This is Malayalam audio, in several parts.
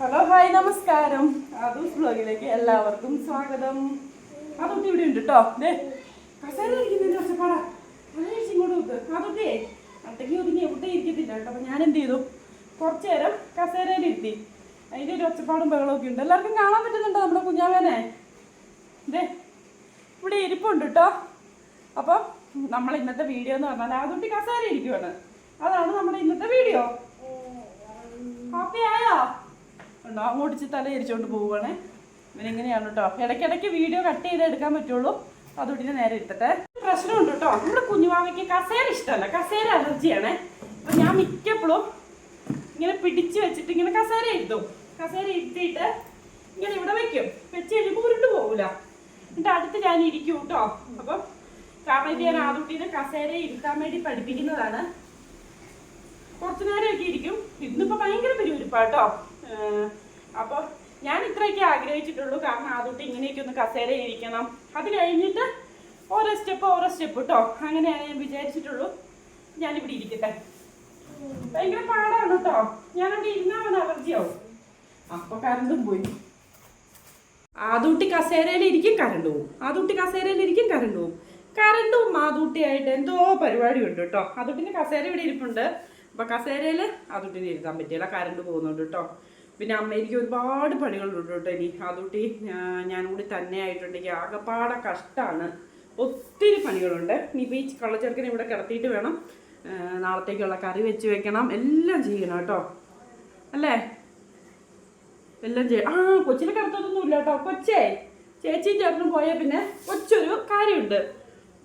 ഹലോ ഹായ് നമസ്കാരം. അതൂസ് ബ്ലോഗിലേക്ക് എല്ലാവർക്കും സ്വാഗതം. അതൊക്കെ ഇവിടെ ഉണ്ട് കേട്ടോ ദേ കസേര ഇരിക്കുന്നതിന്റെ ഒച്ചപ്പാടാ. ഇങ്ങോട്ട് നോക്ക് അതൊക്കെ അട്ടയ്ക്ക് ഒതുങ്ങി എവിടെ ഇരിക്കത്തില്ല കേട്ടോ അപ്പം ഞാൻ എന്ത് ചെയ്തു? കുറച്ച് നേരം കസേരയിലിരുത്തി അതിന്റെ ഒരു ഒച്ചപ്പാടും ബഹളമൊക്കെ ഉണ്ട്. എല്ലാവർക്കും കാണാൻ പറ്റുന്നുണ്ടോ നമ്മുടെ കുഞ്ഞാമേനെ ദേ ഇവിടെ ഇരിപ്പുണ്ട് കേട്ടോ അപ്പം നമ്മൾ ഇന്നത്തെ വീഡിയോ എന്ന് പറഞ്ഞാൽ അതുകൊണ്ട് കസേര ഇരിക്കുവാണ്. അതാണ് നമ്മുടെ ഇന്നത്തെ വീഡിയോ. ഹാപ്പി ആയോ? ഉണ്ടോ? അങ്ങോട്ട് തല ഇരിച്ചോണ്ട് പോവുകയാണേ ഇവനിങ്ങനെയാണ് കേട്ടോ ഇടയ്ക്കിടയ്ക്ക് വീഡിയോ കട്ട് ചെയ്ത് എടുക്കാൻ പറ്റുള്ളൂ അതുകൊണ്ട് നേരെ എടുത്തിട്ടെ പ്രശ്നമുണ്ട് കേട്ടോ നമ്മുടെ കുഞ്ഞുമാമയ്ക്ക് കസേര ഇഷ്ടമല്ല. കസേര അലർജിയാണേ. അപ്പൊ ഞാൻ മിക്കപ്പോഴും ഇങ്ങനെ പിടിച്ചു വെച്ചിട്ട് ഇങ്ങനെ കസേര ഇരുത്തും. കസേര ഇരുത്തിയിട്ട് ഇങ്ങനെ ഇവിടെ വെക്കും. വെച്ച് കഴിയുമ്പോൾ ഉരുണ്ട് പോകൂല എന്നിട്ട് അടുത്ത് ഞാൻ ഇരിക്കും കേട്ടോ അപ്പം കാരണം ഞാൻ ആദ്യം കസേര ഇരുത്താൻ വേണ്ടി പഠിപ്പിക്കുന്നതാണ്. കുറച്ചു നേരമൊക്കെ ഇരിക്കും. ഇന്നിപ്പോ ഭയങ്കര പെരുവിരിപ്പാട്ടോ അപ്പോൾ ഞാൻ ഇത്രയൊക്കെ ആഗ്രഹിച്ചിട്ടുള്ളൂ. കാരണം ആദ്യത്തെ ഇങ്ങനെയൊക്കെ ഒന്ന് കസേര ഇരിക്കണം. അത് കഴിഞ്ഞിട്ട് ഓരോ സ്റ്റെപ്പ് ഓരോ സ്റ്റെപ്പ് കേട്ടോ അങ്ങനെയാണ് ഞാൻ വിചാരിച്ചിട്ടുള്ളൂ. ഞാനിവിടെ ഇരിക്കട്ടെ. ഭയങ്കര പാടാണ് കേട്ടോ. ഞാനവിടെ ഇരുന്നാൽ അവൻ അലർജിയാവും. അപ്പൊ കറണ്ടും പോയി. ആദൂട്ടി കസേരയിൽ ഇരിക്കും കറണ്ട് പോവും. ആദൂട്ടി കസേരയിൽ ഇരിക്കും കറണ്ട് പോവും. കറണ്ടും ആദൂട്ടിയായിട്ട് എന്തോ പരിപാടി ഉണ്ട് കേട്ടോ. അതുട്ടിന്റെ കസേര ഇവിടെ ഇരിപ്പുണ്ട്. അപ്പൊ കസേരയിൽ അതുട്ടിനെ ഇരുത്താൻ പറ്റില്ല. കറണ്ട് പോകുന്നുണ്ട് കേട്ടോ. പിന്നെ അമ്മയ്ക്ക് ഒരുപാട് പണികളുണ്ട് കേട്ടോ ഇനി. അതുകൂട്ടി ഞാനും കൂടി തന്നെ ആയിട്ടുണ്ടെങ്കിൽ ആകെപ്പാടെ കഷ്ടമാണ് ഒത്തിരി പണികളുണ്ട്. ഇനിയിപ്പോൾ ഈ കള്ളച്ചെറുക്കനെ ഇവിടെ കിടത്തിയിട്ട് വേണം നാളത്തേക്കുള്ള കറി വെച്ച് വെക്കണം. എല്ലാം ചെയ്യണം കേട്ടോ. അല്ലേ? എല്ലാം ചെയ്യണം. ആ കൊച്ചിനെ കിടത്തതൊന്നും ഇല്ല കേട്ടോ. കൊച്ചേ ചേച്ചിയും ചേട്ടനും പോയാൽ പിന്നെ കൊച്ചൊരു കാര്യമുണ്ട്.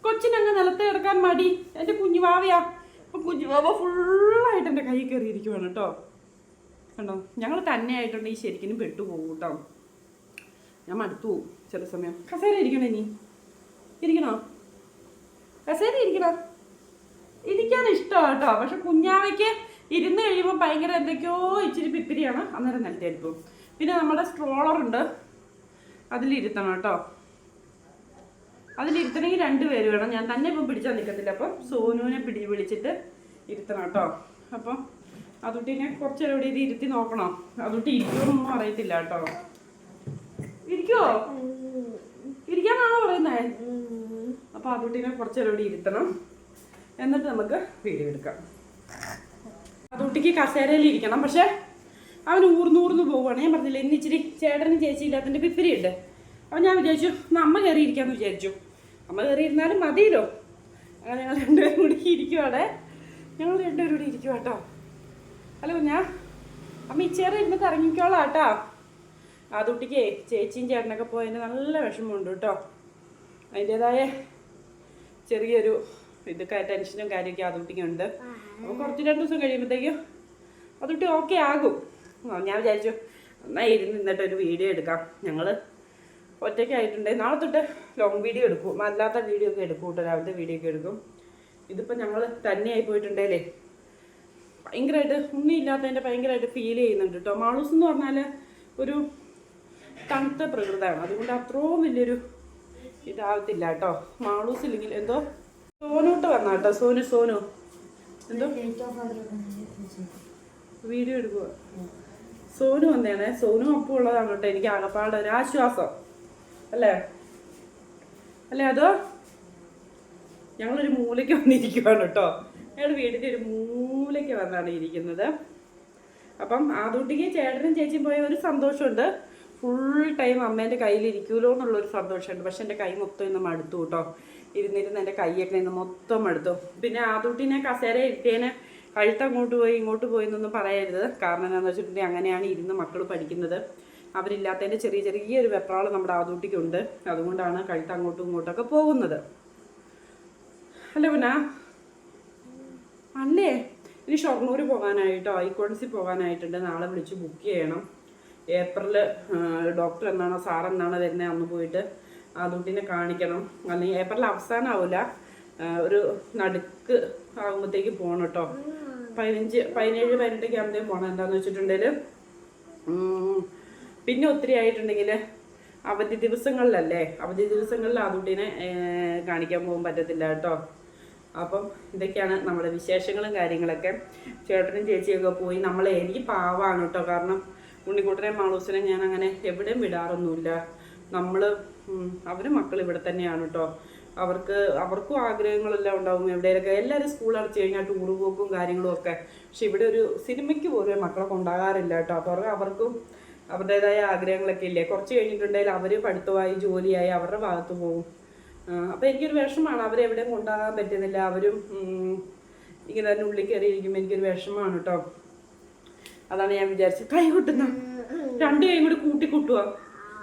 കൊച്ചിനങ്ങ് നിലത്ത് കിടക്കാൻ മടി. എന്റെ കുഞ്ഞുവാവയാ. കുഞ്ഞു കുഞ്ഞുവാവ ഫുള്ളായിട്ട് എന്റെ കൈ കയറിയിരിക്കുവാണ് കേട്ടോ. കണ്ടോ? ഞങ്ങൾ തന്നെ ആയിട്ടുണ്ടെങ്കിൽ ശരിക്കും പെട്ടുപോകും കേട്ടോ. ഞാൻ മടുത്തു പോകും ചില സമയം. കസേര ഇരിക്കണേ നീ ഇരിക്കണോ? കസേര ഇരിക്കണോ? ഇരിക്കാൻ ഇഷ്ടമാണ് കേട്ടോ. പക്ഷെ കുഞ്ഞാവയ്ക്ക് ഇരുന്ന് കഴിയുമ്പോൾ ഭയങ്കര എന്തൊക്കെയോ ഇച്ചിരി പിപ്പിരിയാണ്. അന്നേരം നിലത്തേരിപ്പും പിന്നെ നമ്മുടെ സ്ട്രോളറുണ്ട് അതിലിരുത്തണം കേട്ടോ. അതിലിരുത്തണമെങ്കിൽ രണ്ട് പേര് വേണം. ഞാൻ തന്നെ ഇപ്പം പിടിച്ചാൽ നിൽക്കത്തില്ല. അപ്പം സോനുവിനെ പിടി വിളിച്ചിട്ട് ഇരുത്തണം കേട്ടോ. അപ്പം അതുട്ടിനെ കുറച്ച് ഇവിടെ ഇരുത്തി നോക്കണോ. അതുട്ടി ഇരിക്കുമെന്നൊന്നും അറിയത്തില്ല കേട്ടോ. ഇരിക്കോ ഇരിക്കാനാണോ പറയുന്നേ? അപ്പൊ അതുട്ടിനെ കുറച്ച് ഇവിടെ ഇരുത്തണം. എന്നിട്ട് നമുക്ക് വീഡിയോ എടുക്കാം. അതുട്ടിക്ക് കസേരയിൽ ഇരിക്കണം. പക്ഷെ അവൻ ഊർന്നൂർന്ന് പോവുകയാണ് ഞാൻ പറഞ്ഞില്ല ഇന്ന് ഇച്ചിരി ചേട്ടനും ചേച്ചി ഇല്ലാത്തതിന്റെ പിപ്പിരിയുണ്ട് അപ്പം ഞാൻ വിചാരിച്ചു അമ്മ കയറി ഇരിക്കാമെന്ന് വിചാരിച്ചു. അമ്മ കയറി ഇരുന്നാലും മതിയല്ലോ. അങ്ങനെ ഞങ്ങൾ രണ്ടുപേരും കൂടി ഇരിക്കുവാണ്. ഞങ്ങൾ രണ്ടുപേരും കൂടി ഇരിക്കുക കേട്ടോ. ഹലോ ഞാൻ അമ്മ ഇച്ചേറെ ഇരുന്ന് കറങ്ങിക്കോളാട്ടാ. കേട്ടോ ആ കുട്ടിക്ക് ചേച്ചിയും ചേട്ടനൊക്കെ പോയതിന് നല്ല വിഷമമുണ്ട് കേട്ടോ. അതിന്റെതായ ചെറിയൊരു ഇതൊക്കെ ടെൻഷനും കാര്യമൊക്കെ ആ കുട്ടിക്കുണ്ട് അപ്പോൾ കുറച്ച് രണ്ട് ദിവസം കഴിയുമ്പോഴത്തേക്കും ആ കുട്ടി ഓക്കെ ആകും. ഞാൻ വിചാരിച്ചു എന്നാൽ ഇരുന്ന് നിന്നിട്ട് ഒരു വീഡിയോ എടുക്കാം. ഞങ്ങൾ ഒറ്റയ്ക്കായിട്ടുണ്ടെങ്കിൽ നാളെ തൊട്ട് ലോങ് വീഡിയോ എടുക്കും. അല്ലാത്ത വീഡിയോ ഒക്കെ എടുക്കും കേട്ടോ. രാവിലത്തെ വീഡിയോ ഒക്കെ എടുക്കും. ഇതിപ്പോൾ ഞങ്ങൾ തന്നെയായി പോയിട്ടുണ്ടേലേ. ഭയങ്കരമായിട്ട് ഉണ്ണിയില്ലാത്തതിന്റെ ഭയങ്കരമായിട്ട് ഫീൽ ചെയ്യുന്നുണ്ട് കേട്ടോ മാളൂസ് എന്ന് പറഞ്ഞാൽ ഒരു തണുത്ത പ്രകൃതമാണ്. അതുകൊണ്ട് അത്രയും വലിയൊരു ഇതാവത്തില്ല കേട്ടോ മാളൂസ് ഇല്ലെങ്കിൽ എന്തോ സോനോട്ട് വന്ന കേട്ടോ സോനു സോനു. എന്തോ വീഡിയോ എടുക്കുക സോനു വന്നേണേ. സോനു ഒപ്പം ഉള്ളതാണ് കേട്ടോ എനിക്ക് ആകപ്പാട് ഒരു ആശ്വാസം. അല്ലേ? അല്ലേ അതോ? ഞങ്ങളൊരു മൂലയ്ക്ക് വന്നിരിക്കുവാണ് കേട്ടോ ഞങ്ങൾ വീടിന്റെ ഒരു മൂലയ്ക്ക് വന്നാണ് ഇരിക്കുന്നത്. അപ്പം ആദൂട്ടിക്ക് ചേട്ടനും ചേച്ചിയും പോയ ഒരു സന്തോഷമുണ്ട്. ഫുൾ ടൈം അമ്മേന്റെ കയ്യിലിരിക്കുമല്ലോ എന്നുള്ളൊരു സന്തോഷമുണ്ട്. പക്ഷെ എന്റെ കൈ മൊത്തം ഇന്ന് മടുത്തു കേട്ടോ. ഇരുന്നിരുന്ന് എന്റെ കൈയൊക്കെ ഇന്ന് മൊത്തം മടുത്തു. പിന്നെ ആദൂട്ടിനെ കസേര ഇരുത്തേനെ കഴുത്ത് അങ്ങോട്ട് പോയി ഇങ്ങോട്ട് പോയി എന്നൊന്നും പറയരുത്. കാരണം എന്താണെന്ന് വെച്ചിട്ടുണ്ടെങ്കിൽ അങ്ങനെയാണ് ഇരുന്ന് മക്കൾ പഠിക്കുന്നത്. അവരില്ലാത്തതിന്റെ ചെറിയ ചെറിയൊരു വെപ്രാളം നമ്മുടെ ആദൂട്ടിക്കുണ്ട് അതുകൊണ്ടാണ് കഴുത്ത് അങ്ങോട്ടും ഇങ്ങോട്ടൊക്കെ പോകുന്നത്. ഹലോ പിന്നെ അല്ലേ? ഇനി ഷൊർണൂർ പോകാനായിട്ടോ ഐക്കോൺസിൽ പോകാനായിട്ടുണ്ട്. നാളെ വിളിച്ച് ബുക്ക് ചെയ്യണം. ഏപ്രിൽ ഡോക്ടർ എന്നാണോ സാർ എന്നാണോ വരുന്നത് അന്ന് പോയിട്ട് ആ കുട്ടീനെ കാണിക്കണം. അല്ലെങ്കിൽ ഏപ്രിൽ അവസാനമാവില്ല ഒരു നടുക്ക് ആകുമ്പോഴത്തേക്ക് പോകണം കേട്ടോ പതിനഞ്ച് പതിനേഴ് പതിനെട്ടൊക്കെ ആകുമ്പോഴത്തേക്കും പോകണം എന്താണെന്ന് വെച്ചിട്ടുണ്ടെങ്കിൽ പിന്നെ ഒത്തിരി ആയിട്ടുണ്ടെങ്കിൽ അവധി ദിവസങ്ങളിലല്ലേ? അവധി ദിവസങ്ങളിൽ ആ കുട്ടീനെ കാണിക്കാൻ പോകാൻ പറ്റത്തില്ല കേട്ടോ അപ്പം ഇതൊക്കെയാണ് നമ്മുടെ വിശേഷങ്ങളും കാര്യങ്ങളൊക്കെ. ചേട്ടനും ചേച്ചിയൊക്കെ പോയി നമ്മളെ എനിക്ക് പാവാണ് കേട്ടോ കാരണം ഉണ്ണിക്കുട്ടനെ മാളൂസിനെ ഞാൻ അങ്ങനെ എവിടെയും വിടാറൊന്നുമില്ല. നമ്മൾ അവർ മക്കൾ ഇവിടെ തന്നെയാണ് കേട്ടോ അവർക്ക് അവർക്കും ആഗ്രഹങ്ങളെല്ലാം ഉണ്ടാവും എവിടെയൊക്കെ എല്ലാവരും സ്കൂൾ അടച്ചു കഴിഞ്ഞാൽ ടൂർ പോക്കും കാര്യങ്ങളും ഒക്കെ. പക്ഷെ ഇവിടെ ഒരു സിനിമയ്ക്ക് പോലും മക്കളെ കൊണ്ടാകാറില്ല കേട്ടോ അപ്പോൾ അവർക്ക് അവർക്കും അവരുടേതായ ആഗ്രഹങ്ങളൊക്കെ ഇല്ലേ. കുറച്ച് കഴിഞ്ഞിട്ടുണ്ടെങ്കിൽ അവർ പഠിത്തമായി ജോലിയായി അവരുടെ ഭാഗത്ത് പോകും അപ്പോൾ എനിക്കൊരു വിഷമമാണ് അവരെ എവിടെയും കൊണ്ടാകാൻ പറ്റുന്നില്ല. അവരും ഇങ്ങനെ തന്നെ ഉള്ളിൽ കയറിയിരിക്കുമ്പോൾ എനിക്കൊരു വിഷമമാണ് കേട്ടോ അതാണ് ഞാൻ വിചാരിച്ചത്. കൈ കൊട്ടുന്ന. രണ്ടു കൈ കൂടി കൂട്ടി കൂട്ടുക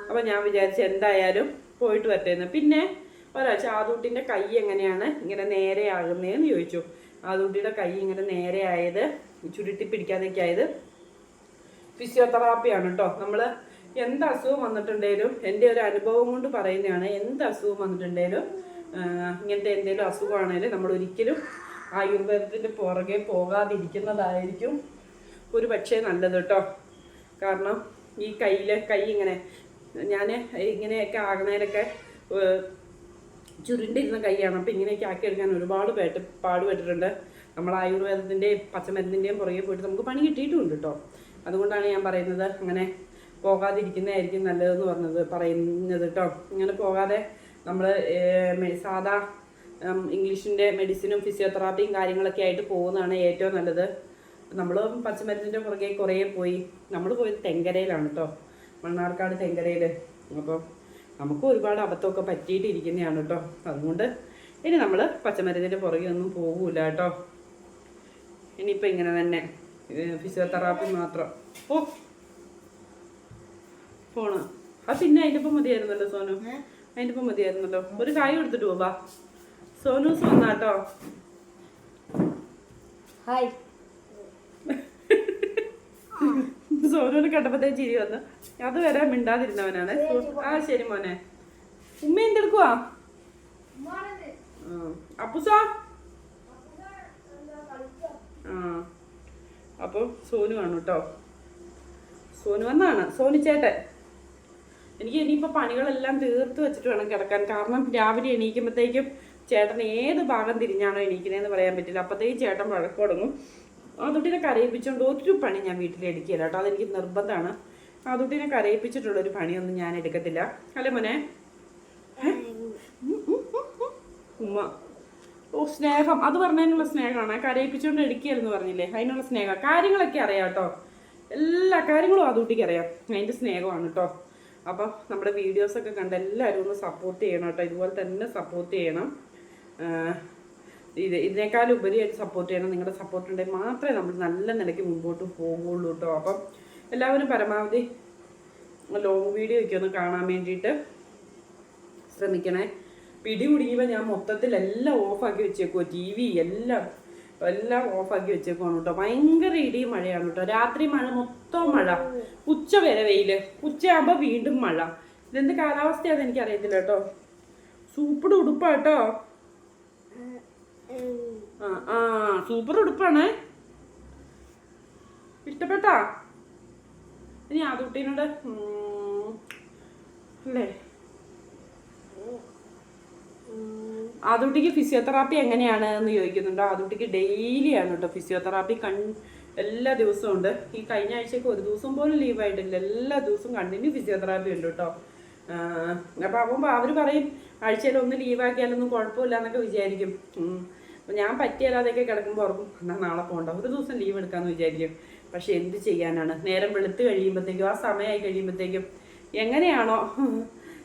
അപ്പൊ ഞാൻ വിചാരിച്ചു എന്തായാലും പോയിട്ട് വരട്ടേന്ന്. പിന്നെ ഒരാഴ്ച ആദൂട്ടിന്റെ കൈ എങ്ങനെയാണ് ഇങ്ങനെ നേരെ ആകുന്നതെന്ന് ചോദിച്ചു. ആദൂട്ടിയുടെ കൈ ഇങ്ങനെ നേരെ ആയത് ചുരുട്ടി പിടിക്കാതൊക്കെ ആയത് ഫിസിയോതെറാപ്പിയാണ് കേട്ടോ നമ്മൾ എന്ത് അസുഖം വന്നിട്ടുണ്ടെങ്കിലും എന്റെ ഒരു അനുഭവം കൊണ്ട് പറയുന്നതാണ് എന്ത് അസുഖം വന്നിട്ടുണ്ടെങ്കിലും ഇങ്ങനത്തെ എന്തെങ്കിലും അസുഖമാണെങ്കിലും നമ്മൾ ഒരിക്കലും ആയുർവേദത്തിന്റെ പുറകെ പോകാതിരിക്കുന്നതായിരിക്കും ഒരു പക്ഷേ നല്ലത് കേട്ടോ. കാരണം ഈ കയ്യിൽ കൈ ഇങ്ങനെ ഞാൻ ഇങ്ങനെയൊക്കെ ഏഹ്, ചുരുണ്ടിരുന്ന കൈയാണ്. അപ്പോൾ ഇങ്ങനെയൊക്കെ ആക്കി എടുക്കാൻ ഒരുപാട് പേട്ട് പാടുപെട്ടിട്ടുണ്ട്. നമ്മൾ ആയുർവേദത്തിന്റെയും പച്ചമരുന്നിന്റെയും പുറകെ പോയിട്ട് നമുക്ക് പണി കിട്ടിയിട്ടുമുണ്ട് കേട്ടോ. അതുകൊണ്ടാണ് ഞാൻ പറയുന്നത് അങ്ങനെ പോകാതിരിക്കുന്നതായിരിക്കും നല്ലതെന്ന് പറഞ്ഞത് പറയുന്നത് കേട്ടോ ഇങ്ങനെ പോകാതെ നമ്മൾ സാധാ ഇംഗ്ലീഷിന്റെ മെഡിസിനും ഫിസിയോതെറാപ്പിയും കാര്യങ്ങളൊക്കെ ആയിട്ട് പോകുന്നതാണ് ഏറ്റവും നല്ലത്. നമ്മൾ പച്ചമരുന്നിന്റെ പുറകെ കുറേ പോയി. നമ്മൾ പോയത് തെങ്കരയിലാണ് കേട്ടോ മണ്ണാർക്കാട് തെങ്കരയിൽ അപ്പോൾ നമുക്ക് ഒരുപാട് അബദ്ധമൊക്കെ പറ്റിയിട്ടിരിക്കുന്നതാണ് കേട്ടോ അതുകൊണ്ട് ഇനി നമ്മൾ പച്ചമരുന്നിന്റെ പുറകെ ഒന്നും പോകൂല കേട്ടോ ഇനിയിപ്പോൾ ഇങ്ങനെ തന്നെ ഫിസിയോതെറാപ്പി മാത്രം. ഓ ഫോണ് ആ പിന്നെ അതിന്റെ ഒപ്പം മതിയായിരുന്നല്ലോ സോനു. അതിന്റെ ഒപ്പം മതിയായിരുന്നല്ലോ. ഒരു കായ് കൊടുത്തിട്ട് പോവാ സോനൂസ് വന്നാട്ടോ. ഹായ്. സോനുവിന് കണ്ടപ്പോഴത്തേ ചിരി വന്നു. അത് വരെ മിണ്ടാതിരുന്നവനാണ്. ആ ശരി മോനെ. ഉമ്മ എന്തെടുക്കുവാ അപ്പുസാ? ആ അപ്പോൾ സോനു ആണ് കേട്ടോ സോനു വന്നാണ്. സോനു ചേട്ടൻ. എനിക്ക് ഇനിയിപ്പോൾ പണികളെല്ലാം തീർത്ത് വെച്ചിട്ട് വേണം കിടക്കാൻ. കാരണം രാവിലെ എണീക്കുമ്പോഴത്തേക്കും ചേട്ടൻ ഏത് ഭാഗം തിരിഞ്ഞാണോ എണീക്കുന്നതെന്ന് പറയാൻ പറ്റില്ല. അപ്പോഴത്തേക്കും ചേട്ടൻ വഴക്ക് തുടങ്ങും. അതുട്ടിനെ കരയിപ്പിച്ചുകൊണ്ട് ഒരു പണി ഞാൻ വീട്ടിൽ എടുക്കില്ല കേട്ടോ. അതെനിക്ക് നിർബന്ധമാണ് അതുട്ടിനെ കരയിപ്പിച്ചിട്ടുള്ള ഒരു പണിയൊന്നും ഞാൻ എടുക്കത്തില്ല. അല്ലേ മോനെ? ഉമ്മ. ഓ സ്നേഹം. അത് പറഞ്ഞതിനുള്ള സ്നേഹമാണ്. കരയിപ്പിച്ചുകൊണ്ട് എടുക്കുകയെന്ന് പറഞ്ഞില്ലേ? അതിനുള്ള സ്നേഹം. കാര്യങ്ങളൊക്കെ അറിയാം കേട്ടോ. എല്ലാ കാര്യങ്ങളും അതുട്ടിക്ക് അറിയാം. അതിന്റെ സ്നേഹമാണ് കേട്ടോ. അപ്പം നമ്മുടെ വീഡിയോസൊക്കെ കണ്ട് എല്ലാവരും ഒന്ന് സപ്പോർട്ട് ചെയ്യണം കേട്ടോ. ഇതുപോലെ തന്നെ സപ്പോർട്ട് ചെയ്യണം. ഇത് ഇതിനേക്കാൾ ഉപരിയായിട്ട് സപ്പോർട്ട് ചെയ്യണം. നിങ്ങളുടെ സപ്പോർട്ട് ഉണ്ടെങ്കിൽ മാത്രമേ നമ്മൾ നല്ല നിലയ്ക്ക് മുമ്പോട്ട് പോകുള്ളൂ കേട്ടോ. അപ്പം എല്ലാവരും പരമാവധി ലോങ് വീഡിയോ ഒക്കെ ഒന്ന് കാണാൻ വേണ്ടിയിട്ട് ശ്രമിക്കണേ. പിടി കുടിക്കുമ്പോൾ ഞാൻ മൊത്തത്തിൽ എല്ലാം ഓഫാക്കി വെച്ചേക്കുമോ ടി വി എല്ലാം. എല്ലാം ഓഫാക്കി വെച്ചേക്കുവാണ് കേട്ടോ. ഭയങ്കര ഇടി മഴയാണ് കേട്ടോ. രാത്രി മഴ മൊത്തം മഴ. ഉച്ച വരെ വെയിൽ ഉച്ചയാകുമ്പോൾ വീണ്ടും മഴ. ഇതെന്ത് കാലാവസ്ഥയാണെന്ന് എനിക്ക് അറിയത്തില്ല കേട്ടോ. സൂപ്പർ ഉടുപ്പാ കേട്ടോ. ആ ആ സൂപ്പർ ഉടുപ്പാണ്. ഇഷ്ടപ്പെട്ടാ? ഇനി ആ കുട്ടീനോട് ഉം, അല്ലേ? ആദുട്ടിക്ക് ഫിസിയോതെറാപ്പി എങ്ങനെയാണ് എന്ന് ചോദിക്കുന്നുണ്ടോ. ആദുട്ടിക്ക് ഡെയിലി ആണ് കേട്ടോ ഫിസിയോതെറാപ്പി കൺ എല്ലാ ദിവസവും ഉണ്ട്. ഈ കഴിഞ്ഞ ആഴ്ചയ്ക്ക് ഒരു ദിവസം പോലും ലീവ് ആയിട്ടില്ല. എല്ലാ ദിവസവും കണ്ടിന്യൂ ഫിസിയോതെറാപ്പി ഉണ്ട് കേട്ടോ അപ്പോൾ ആകുമ്പോൾ അവർ പറയും ആഴ്ചയിൽ ഒന്ന് ലീവാക്കിയാലൊന്നും കുഴപ്പമില്ല എന്നൊക്കെ വിചാരിക്കും. അപ്പം ഞാൻ പറ്റിയല്ലാതെയൊക്കെ കിടക്കുമ്പോൾ ഓർക്കും എന്നാൽ നാളെ പോകണ്ട ഒരു ദിവസം ലീവ് എടുക്കാമെന്ന് വിചാരിക്കും. പക്ഷേ എന്ത് ചെയ്യാനാണ്? നേരം വെളുത്ത് കഴിയുമ്പോഴത്തേക്കും ആ സമയമായി കഴിയുമ്പോഴത്തേക്കും എങ്ങനെയാണോ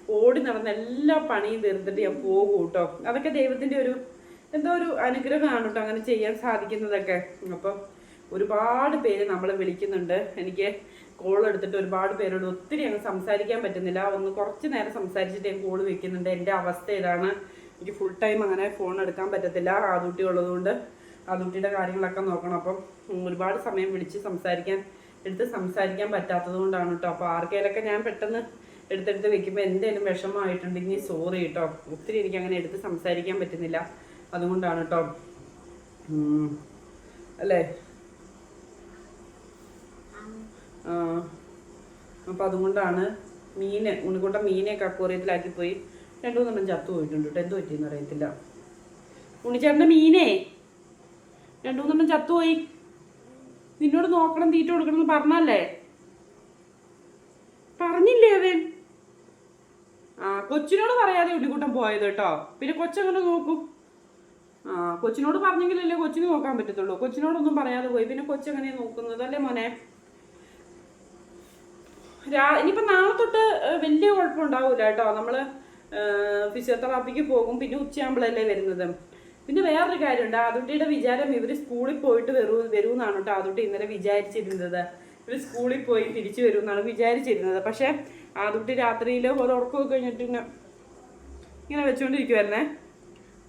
ഓടി നടന്ന എല്ലാ പണിയും തീർത്തിട്ട് ഞാൻ പോകും കേട്ടോ. അതൊക്കെ ദൈവത്തിന്റെ ഒരു എന്തോ ഒരു അനുഗ്രഹമാണ് കേട്ടോ അങ്ങനെ ചെയ്യാൻ സാധിക്കുന്നതൊക്കെ. അപ്പം ഒരുപാട് പേര് നമ്മളെ വിളിക്കുന്നുണ്ട്. എനിക്ക് കോൾ എടുത്തിട്ട് ഒരുപാട് പേരോട് ഒത്തിരി അങ്ങ് സംസാരിക്കാൻ പറ്റുന്നില്ല. ഒന്ന് കുറച്ച് നേരം സംസാരിച്ചിട്ട് ഞാൻ കോൾ വെക്കുന്നുണ്ട്. എന്റെ അവസ്ഥ ഇതാണ്. എനിക്ക് ഫുൾ ടൈം അങ്ങനെ ഫോൺ എടുക്കാൻ പറ്റത്തില്ല. ആദൂട്ടി ഉള്ളതുകൊണ്ട് ആദൂട്ടിയുടെ കാര്യങ്ങളൊക്കെ നോക്കണം. അപ്പം ഒരുപാട് സമയം വിളിച്ച് സംസാരിക്കാൻ എടുത്ത് സംസാരിക്കാൻ പറ്റാത്തത് കൊണ്ടാണ് കേട്ടോ. അപ്പോൾ ആർക്കേലൊക്കെ ഞാൻ പെട്ടെന്ന് എടുത്തെടുത്ത് വെക്കുമ്പോൾ എന്തെങ്കിലും വിഷമമായിട്ടുണ്ടെങ്കിൽ സോറി കേട്ടോ ഒത്തിരി എനിക്ക് അങ്ങനെ എടുത്ത് സംസാരിക്കാൻ പറ്റുന്നില്ല. അതുകൊണ്ടാണ് കേട്ടോ. അല്ലേ? ആ. അപ്പം അതുകൊണ്ടാണ് മീന് ഉണ്ണിക്കൊണ്ട മീനെയൊക്കെ അക്വറിയത്തിലാക്കി പോയി. രണ്ടു മൂന്നെണ്ണം ചത്തു പോയിട്ടുണ്ട് കേട്ടോ എന്തോ പറ്റിയെന്ന് അറിയത്തില്ല. ഉണ്ണിച്ചേട്ടന്റെ മീനേ? രണ്ടു മൂന്നെണ്ണം ചത്തുപോയി നിന്നോട് നോക്കണം തീറ്റ കൊടുക്കണം എന്ന് പറഞ്ഞല്ലേ? കൊച്ചിനോട് പറയാതെ ഉള്ളിക്കൂട്ടം പോയത് കേട്ടോ. പിന്നെ കൊച്ചങ്ങനെ നോക്കും? ആ കൊച്ചിനോട് പറഞ്ഞെങ്കിലല്ലേ കൊച്ചിന് നോക്കാൻ പറ്റത്തുള്ളൂ. കൊച്ചിനോടൊന്നും പറയാതെ പോയി. പിന്നെ കൊച്ചെങ്ങനെ നോക്കുന്നത് അല്ലേ മോനെ? രാ ഇനിയിപ്പോൾ നാളെ തൊട്ട് വലിയ കുഴപ്പമുണ്ടാവില്ല കേട്ടോ. നമ്മൾ ഫിസിയോതെറാപ്പിക്ക് പോകും. പിന്നെ ഉച്ചയാകുമ്പോഴല്ലേ വരുന്നത്. പിന്നെ വേറൊരു കാര്യമുണ്ട്. ആതുട്ടിയുടെ വിചാരം ഇവർ സ്കൂളിൽ പോയിട്ട് വരൂ വരുമെന്നാണ് കേട്ടോ ആതുട്ടി ഇന്നലെ വിചാരിച്ചിരുന്നത്. ഇവർ സ്കൂളിൽ പോയി തിരിച്ചു വരുമെന്നാണ് വിചാരിച്ചിരുന്നത്. പക്ഷേ ആദുട്ടി രാത്രിയിൽ ഒരു ഉറക്കമൊക്കെ കഴിഞ്ഞിട്ട് ഇങ്ങനെ ഇങ്ങനെ വെച്ചുകൊണ്ടിരിക്കുമായിരുന്നേ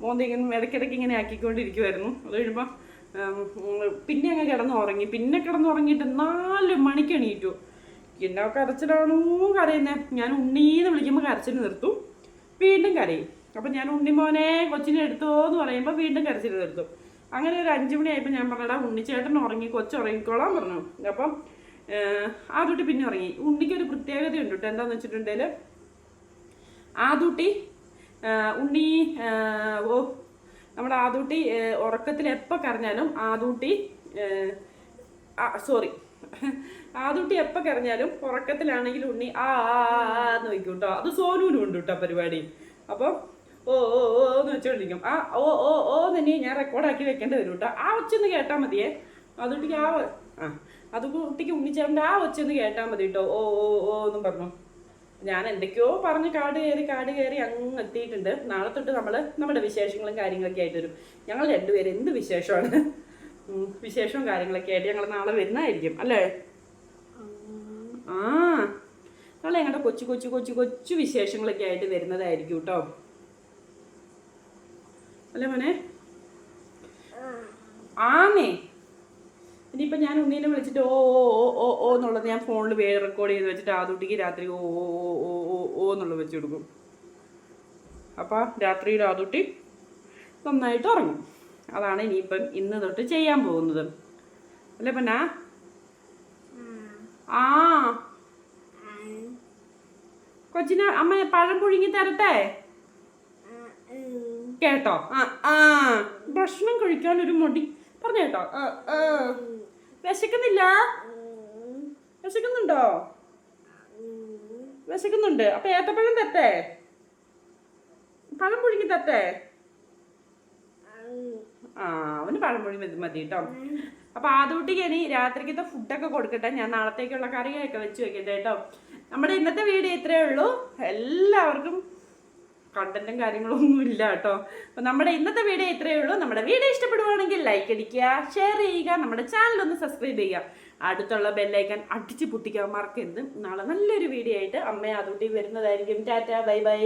മോന്തി ഇങ്ങനെ ഇടയ്ക്കിടയ്ക്ക് ഇങ്ങനെ ആക്കിക്കൊണ്ടിരിക്കുമായിരുന്നു അത് കഴിയുമ്പോൾ പിന്നെ അങ്ങ് കിടന്ന് ഉറങ്ങി പിന്നെ കിടന്ന് ഉറങ്ങിയിട്ട് നാല് മണിക്ക് എണീറ്റു. എന്നാ കരച്ചിലാണോ കരയുന്നേ? ഞാൻ ഉണ്ണീന്ന് വിളിക്കുമ്പോൾ കരച്ചിൽ നിർത്തും. വീണ്ടും കരയും. അപ്പം ഞാൻ ഉണ്ണിമോനെ കൊച്ചിനെ എടുത്തോ എന്ന് പറയുമ്പോൾ വീണ്ടും കരച്ചിൽ നിർത്തും. അങ്ങനെ ഒരു അഞ്ച് മണിയായപ്പോൾ ഞാൻ പറഞ്ഞടാ ഉണ്ണിച്ചേട്ടൻ ഉറങ്ങി കൊച്ചുറങ്ങിക്കോളാം പറഞ്ഞു. അപ്പം ഏഹ്, ആ ഇറങ്ങി പിന്നെ ഉറങ്ങി. ഉണ്ണിക്കൊരു പ്രത്യേകതയുണ്ട് കേട്ടോ. എന്താന്ന് വെച്ചിട്ടുണ്ടെങ്കിൽ ആദൂട്ടി ഉണ്ണി ഓ നമ്മുടെ ആദൂട്ടി ഉറക്കത്തിൽ എപ്പോൾ കരഞ്ഞാലും ആദൂട്ടി സോറി. ആദൂട്ടി എപ്പോൾ കരഞ്ഞാലും ഉറക്കത്തിലാണെങ്കിൽ ഉണ്ണി ആ എന്ന് വയ്ക്കും കേട്ടോ. അത് സോനുവിനും ഉണ്ട് കേട്ടോ പരിപാടി. അപ്പോൾ ഓ ഓ ഓ എന്ന് വെച്ചോണ്ടിരിക്കും. ആ ഓ ഓ ഓ തന്നെ ഞാൻ റെക്കോർഡാക്കി വെക്കേണ്ടി വരും കേട്ടോ. ആ ഒച്ചൊന്ന് കേട്ടാൽ മതിയേ. ആദൂട്ടിക്ക് ആ ആ. അത് കുട്ടിക്ക് ഉണ്ണിച്ചേട്ടന്റെ ആ ഒച്ചൊന്ന് കേട്ടാൽ മതി കേട്ടോ ഓ ഓ ഓ എന്നും പറഞ്ഞു. ഞാൻ എന്തൊക്കെയോ പറഞ്ഞ് കാട് കയറി കാട് കയറി അങ്ങ് എത്തിയിട്ടുണ്ട്. നാളെ തൊട്ട് നമ്മൾ നമ്മുടെ വിശേഷങ്ങളും കാര്യങ്ങളൊക്കെ ആയിട്ട് വരും. ഞങ്ങൾ രണ്ടുപേരും എന്ത് വിശേഷമാണ്? വിശേഷവും കാര്യങ്ങളൊക്കെ ആയിട്ട് ഞങ്ങൾ നാളെ വരുന്നതായിരിക്കും അല്ലേ? ആ. നാളെ ഞങ്ങളുടെ കൊച്ചു കൊച്ചു കൊച്ചു കൊച്ചു വിശേഷങ്ങളൊക്കെ ആയിട്ട് വരുന്നതായിരിക്കും കേട്ടോ അല്ലേ മോനെ? ആന്നേ. ഇനിയിപ്പോൾ ഞാൻ ഉണ്ണീനെ വിളിച്ചിട്ട് ഓ ഓ ഓ ഓ ഓ എന്നുള്ളത് ഞാൻ ഫോണിൽ വേറെ റെക്കോർഡ് ചെയ്ത് വെച്ചിട്ട് ആദുട്ടിക്ക് രാത്രി ഓ ഓ ഓ ഓ ഓ ഓ എന്നുള്ളത് വെച്ച് കൊടുക്കും. അപ്പോൾ രാത്രിയിൽ ആദുട്ടി നന്നായിട്ട് ഉറങ്ങും. അതാണ് ഇനിയിപ്പം ഇന്ന് തൊട്ട് ചെയ്യാൻ പോകുന്നത്. അല്ലേ പന്നാ? ആ. കൊച്ചിന് അമ്മ പഴം പുഴുങ്ങി തരട്ടെ? കേട്ടോ? ആ ആ. ഭക്ഷണം കഴിക്കാൻ ഒരു മടി. പറഞ്ഞു കേട്ടോ. വിശക്കുന്നില്ല? വിശക്കുന്നുണ്ടോ? വിശക്കുന്നുണ്ട്. അപ്പൊ ഏത്തപ്പഴം തത്തേ? പഴം പുഴുങ്ങി തത്തേ? ആ അവന് പഴം പുഴുങ്ങി മതി കേട്ടോ അപ്പൊ ആദ്യകുട്ടിക്ക് ഇനി രാത്രിക്കത്തെ ഫുഡൊക്കെ കൊടുക്കട്ടെ. ഞാൻ നാളത്തേക്കുള്ള കറിയൊക്കെ വെച്ച് വെക്കട്ടെ കേട്ടോ. നമ്മുടെ ഇന്നത്തെ വീഡിയോ ഇത്രയേ ഉള്ളൂ. എല്ലാവർക്കും കണ്ടന്റും കാര്യങ്ങളും ഒന്നും ഇല്ല കേട്ടോ. അപ്പൊ നമ്മുടെ ഇന്നത്തെ വീഡിയോ ഇത്രയേ ഉള്ളൂ. നമ്മുടെ വീഡിയോ ഇഷ്ടപ്പെടുവാണെങ്കിൽ ലൈക്ക് അടിക്കുക ഷെയർ ചെയ്യുക നമ്മുടെ ചാനൽ ഒന്ന് സബ്സ്ക്രൈബ് ചെയ്യുക. അടുത്തുള്ള ബെല്ലൈക്കൻ അടിച്ച് പൊട്ടിക്കാൻ മറക്കരുത്. നാളെ നല്ലൊരു വീഡിയോ ആയിട്ട് അമ്മയെ അതുകൂട്ടി വരുന്നതായിരിക്കും. Tata bye bye